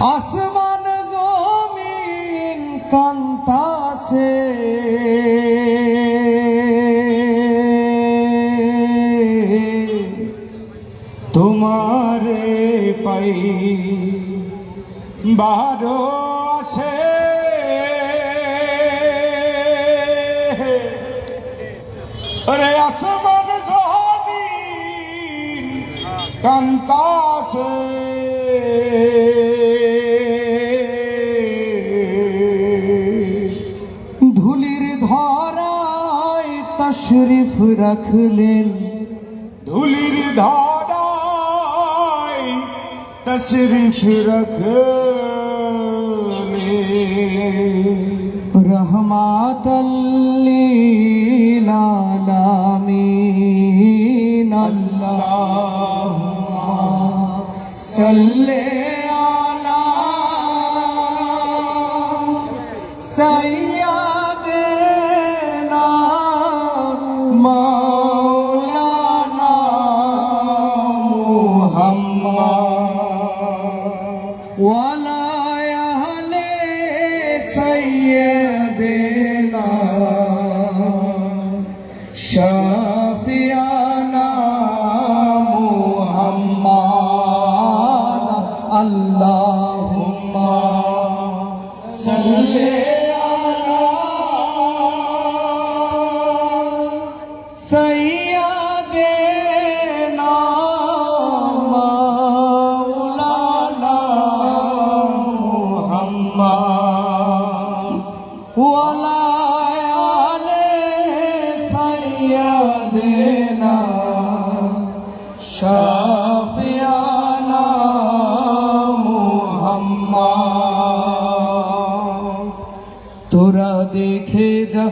আসমান জমিন কান্তাসে তোমারে পাই বারো আসে। আরে আসমান জমিন কান্তাসে তশরিফ রাখলেন। ধুলির ধারায় তশরিফ রাখলেন। রহমাতাল্লিল আলামিন আল্লাহ সাল্লি আলা সাইয়্যিদ। ولا أهل سيدنا شافيانا محمد اللهم صل ওয়ালায়ালে সারিয়া দেনা। শাফিয়ানা মুহাম্মদ। তোরা দেখে যা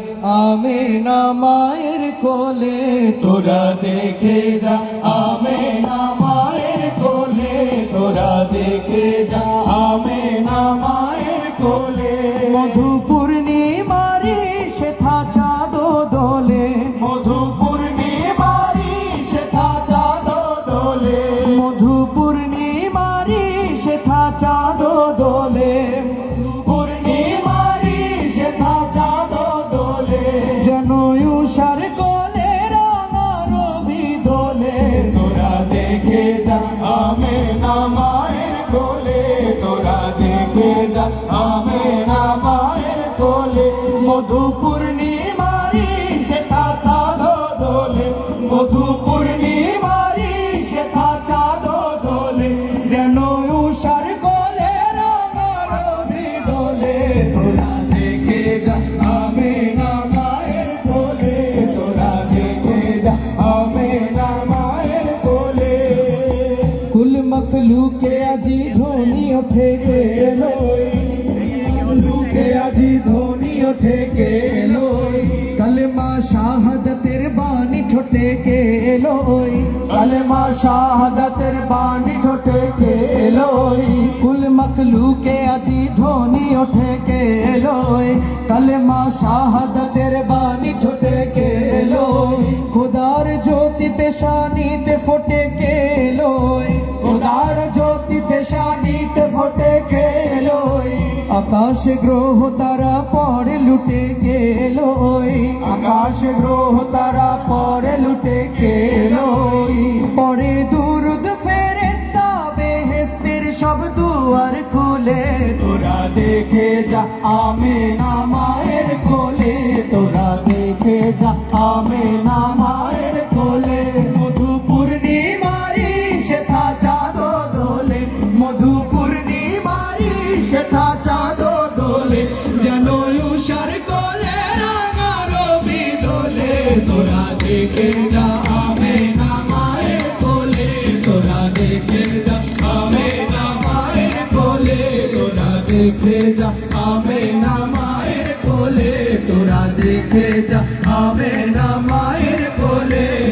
আমি না মায়ের কোলে। তোরা দেখে যা আমি না মায়ের কোলে। তোরা দেখে যা আমি না মায়ের কোলে। মধুপুর দোলে। মধু পূর্ণিমারি শেখা চাঁদ দোলে। পূর্ণিমারি শেখা চাঁদ দোলে। যেন উষার কোলে রাঙা রবি দোলে। তোরা দেখে যা আমে না মায়ের কোলে। তোরা দেখে যা আমে না মায়ের কোলে। মধু পূর্ণিমারি শেখা চাঁদ দোলে। মধু মখলুকে আজি ধোনি ওঠে গেলো লুকে আজি ধোনি ওঠে গেলো কলমা শাহাদতের বাণী ঠোঁটে গেলো কলমা শাহাদতের বাণী ঠোঁটে গেলো কুল মখলুকে আজি ধোনি ওঠে গেলো কলমা শাহাদতের বাণী ঠোঁটে গেলো খুদার জ্যোতি পেশানিতে ফোটে গেলো গেলো আকাশ গ্রহ তারা পরে লুটে গেল আকাশ গ্রহ তারা পরে লুটে গেল পরে দুরুদ ফেরেস্তা বেহেস্তের সব দুয়ার খুলে। তোরা দেখে যা আমে না মায়ের কোলে। তোরা দেখে যা আমে সেথা চাঁদ দোলে, যেন উষার কোলে রাঙা দোলে। তোরা দেখে যা আমে না মায়ে কোলে। তোরা দেখে যা আমে না মায়ে কোলে। তোরা দেখে যা আমে না মায়ের কোলে। তোরা দেখে যা আমে না মায়ের কোলে।